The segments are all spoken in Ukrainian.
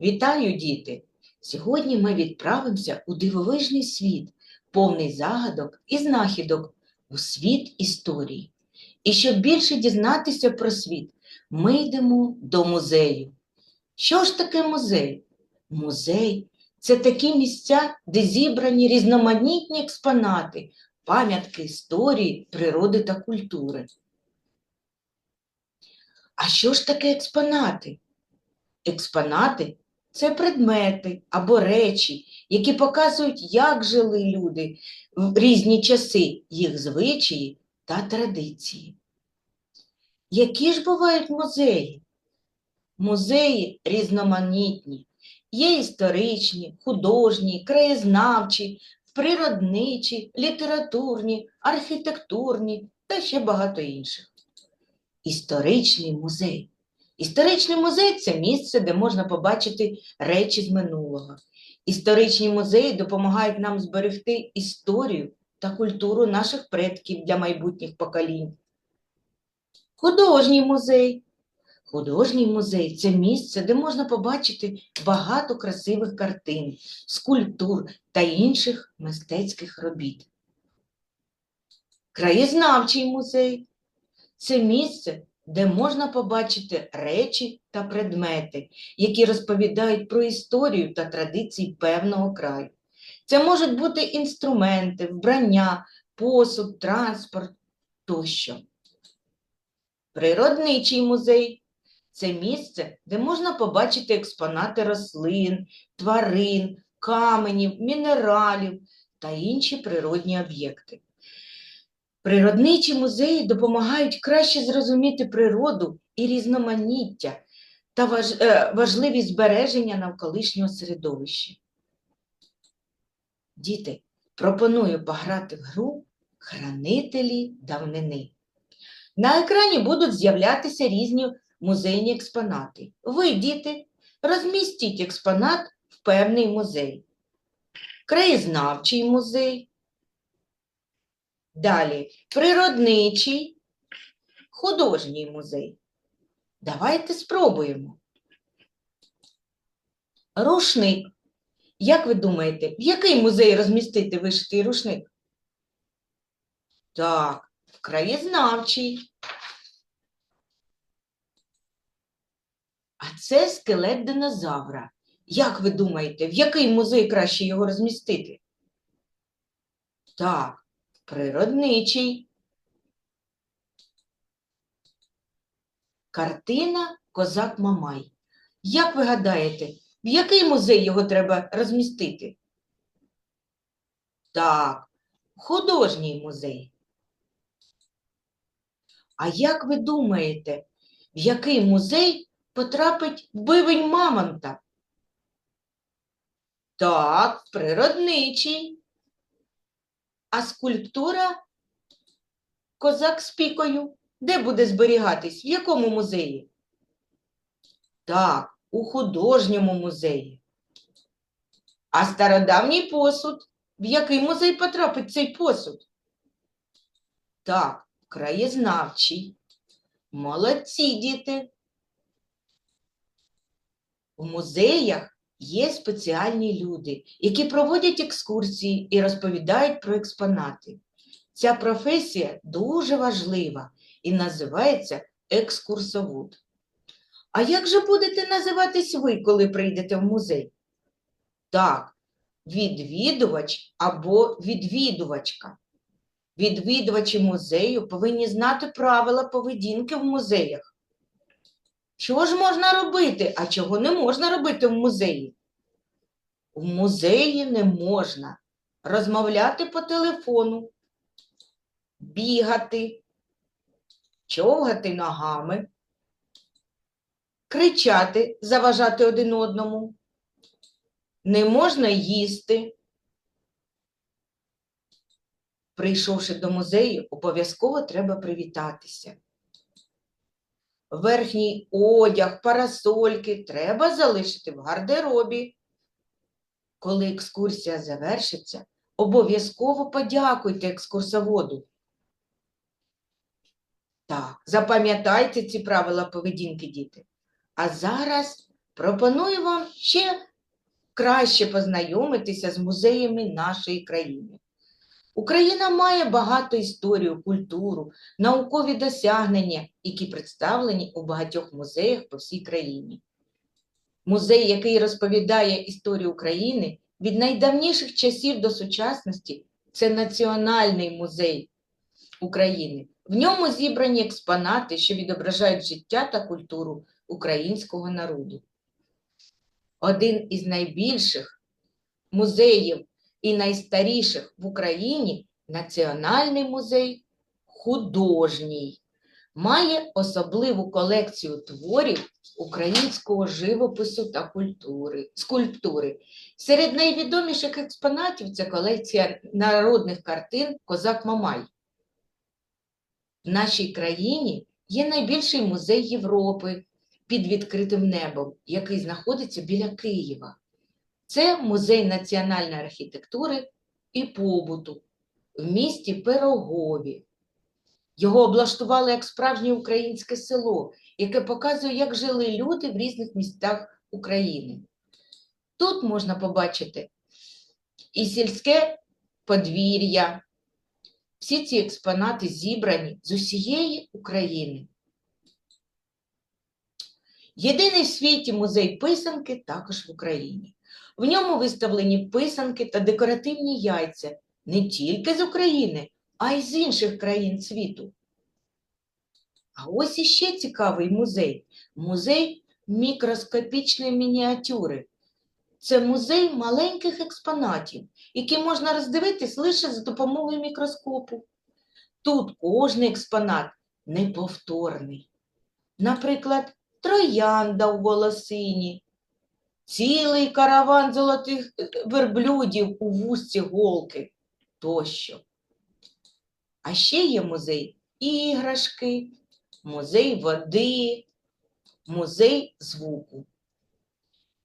Вітаю, діти! Сьогодні ми відправимося у дивовижний світ, повний загадок і знахідок у світ історії. І щоб більше дізнатися про світ, ми йдемо до музею. Що ж таке музей? Музей це такі місця, де зібрані різноманітні експонати, пам'ятки історії, природи та культури. А що ж таке експонати? Експонати це предмети або речі, які показують, як жили люди в різні часи, їх звичаї та традиції. Які ж бувають музеї? Музеї різноманітні, є історичні, художні, краєзнавчі, природничі, літературні, архітектурні та ще багато інших. Історичний музей. Історичний музей це місце, де можна побачити речі з минулого. Історичні музеї допомагають нам зберегти історію та культуру наших предків для майбутніх поколінь. Художній музей. Художній музей це місце, де можна побачити багато красивих картин, скульптур та інших мистецьких робіт. Краєзнавчий музей це місце, де можна побачити речі та предмети, які розповідають про історію та традиції певного краю. Це можуть бути інструменти, вбрання, посуд, транспорт тощо. Природничий музей це місце, де можна побачити експонати рослин, тварин, каменів, мінералів та інші природні об'єкти. Природничі музеї допомагають краще зрозуміти природу і різноманіття та е, важливість збереження навколишнього середовища. Діти, пропоную пограти в гру Хранителі давнини. На екрані будуть з'являтися різні музейні експонати. Ви, діти, розмістіть експонат в певний музей. Краєзнавчий музей. Далі природничий, художній музей. Давайте спробуємо. Рушник. Як ви думаєте, в який музей розмістити вишитий рушник? Так, в краєзнавчий. А це скелет динозавра. Як ви думаєте, в який музей краще його розмістити? Так, природничий. Картина Козак Мамай. Як ви гадаєте, в який музей його треба розмістити? Так, художній музей. А як ви думаєте, в який музей потрапить бивень мамонта? Так, природничий. А скульптура Козак з пікою де буде зберігатись? В якому музеї? Так, у художньому музеї. А стародавній посуд? В який музей потрапить цей посуд? Так, краєзнавчий. Молодці діти. У музеях є спеціальні люди, які проводять екскурсії і розповідають про експонати. Ця професія дуже важлива і називається екскурсовод. А як же будете називатись ви, коли прийдете в музей? Так, відвідувач або відвідувачка. Відвідувачі музею повинні знати правила поведінки в музеях. Чого ж можна робити, а чого не можна робити в музеї? В музеї не можна розмовляти по телефону, бігати, човгати ногами, кричати, заважати один одному. Не можна їсти. Прийшовши до музею, обов'язково треба привітатися. Верхній одяг, парасольки треба залишити в гардеробі. Коли екскурсія завершиться, обов'язково подякуйте екскурсоводу. Так, запам'ятайте ці правила поведінки, діти. А зараз пропоную вам ще краще познайомитися з музеями нашої країни. Україна має багату історію, культуру, наукові досягнення, які представлені у багатьох музеях по всій країні. Музей, який розповідає історію України від найдавніших часів до сучасності, це Національний музей України. В ньому зібрані експонати, що відображають життя та культуру українського народу. Один із найбільших музеїв і найстаріших в Україні Національний музей художній. Має особливу колекцію творів українського живопису та культури, скульптури. Серед найвідоміших експонатів це колекція народних картин Козак Мамай. В нашій країні є найбільший музей Європи під відкритим небом, який знаходиться біля Києва. Це музей національної архітектури і побуту в місті Пирогові. Його облаштували як справжнє українське село, яке показує, як жили люди в різних містах України. Тут можна побачити і сільське подвір'я. Всі ці експонати зібрані з усієї України. Єдиний в світі музей писанки також в Україні. В ньому виставлені писанки та декоративні яйця не тільки з України, а й з інших країн світу. А ось іще цікавий музей музей мікроскопічної мініатюри. Це музей маленьких експонатів, які можна роздивитись лише за допомогою мікроскопу. Тут кожний експонат неповторний. Наприклад, троянда у волосині, цілий караван золотих е, верблюдів у вузці голки тощо. А ще є музей іграшки, музей води, музей звуку.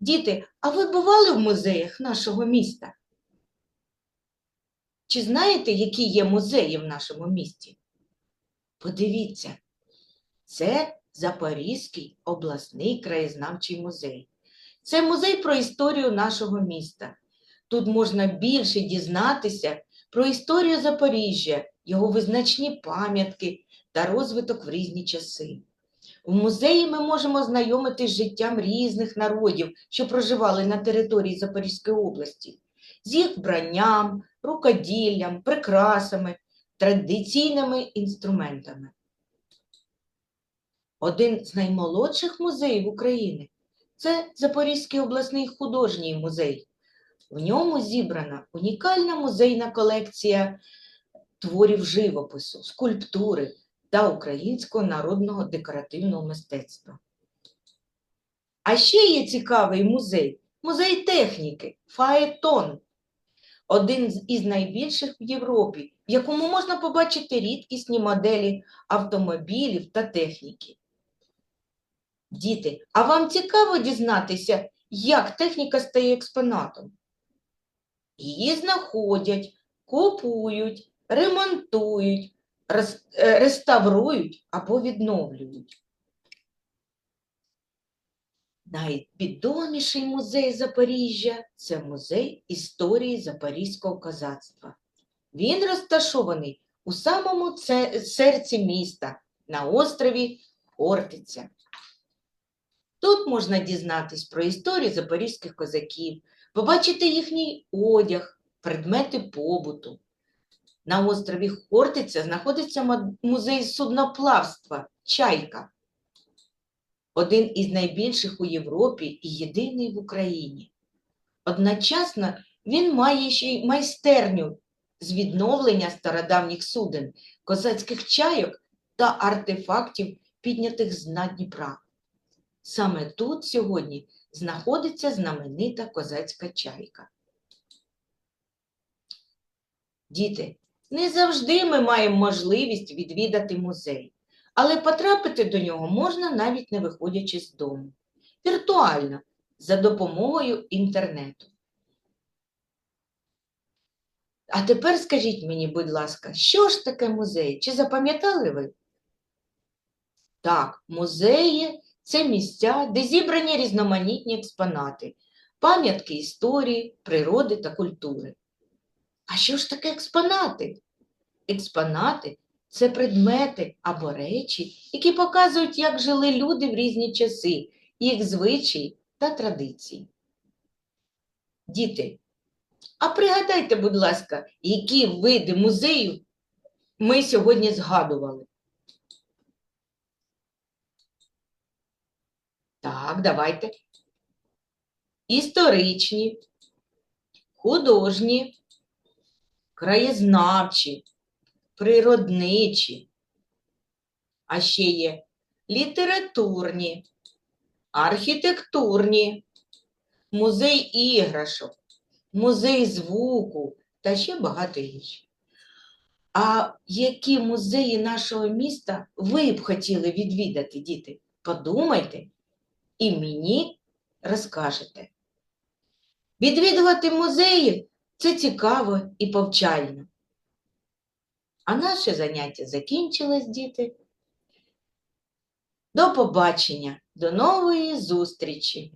Діти, а ви бували в музеях нашого міста? Чи знаєте, які є музеї в нашому місті? Подивіться, це Запорізький обласний краєзнавчий музей. Це музей про історію нашого міста. Тут можна більше дізнатися про історію Запоріжжя, його визначні пам'ятки та розвиток в різні часи. В музеї ми можемо знайомитись з життям різних народів, що проживали на території Запорізької області, з їх вбранням, рукоділлям, прикрасами, традиційними інструментами. Один з наймолодших музеїв України це Запорізький обласний художній музей. В ньому зібрана унікальна музейна колекція творів живопису, скульптури та українського народного декоративного мистецтва. А ще є цікавий музей музей техніки Фаетон, один із найбільших в Європі, в якому можна побачити рідкісні моделі автомобілів та техніки. Діти, а вам цікаво дізнатися, як техніка стає експонатом? Її знаходять, купують, ремонтують, е, реставрують або відновлюють. Найвідоміший музей Запоріжжя це музей історії Запорізького козацтва. Він розташований у самому серці міста на острові Хортиця. Тут можна дізнатись про історію запорізьких козаків, побачити їхній одяг, предмети побуту. На острові Хортиця знаходиться музей судноплавства Чайка, один із найбільших у Європі і єдиний в Україні. Одночасно він має ще й майстерню з відновлення стародавніх суден, козацьких чайок та артефактів, піднятих з дна Дніпра. Саме тут сьогодні знаходиться знаменита козацька чайка. Діти, не завжди ми маємо можливість відвідати музей, але потрапити до нього можна навіть не виходячи з дому. Віртуально, за допомогою інтернету. А тепер скажіть мені, будь ласка, що ж таке музей? Чи запам'ятали ви? Так, музеї це місця, де зібрані різноманітні експонати, пам'ятки історії, природи та культури. А що ж таке експонати? Експонати це предмети або речі, які показують, як жили люди в різні часи, їх звичаї та традиції. Діти, а пригадайте, будь ласка, які види музею ми сьогодні згадували? Так, давайте. Історичні, художні, краєзнавчі, природничі, а ще є літературні, архітектурні, музей іграшок, музей звуку та ще багато інших. А які музеї нашого міста ви б хотіли відвідати, діти? Подумайте і мені розкажете. Відвідувати музеї це цікаво і повчально. А наше заняття закінчилось, діти. До побачення, до нової зустрічі!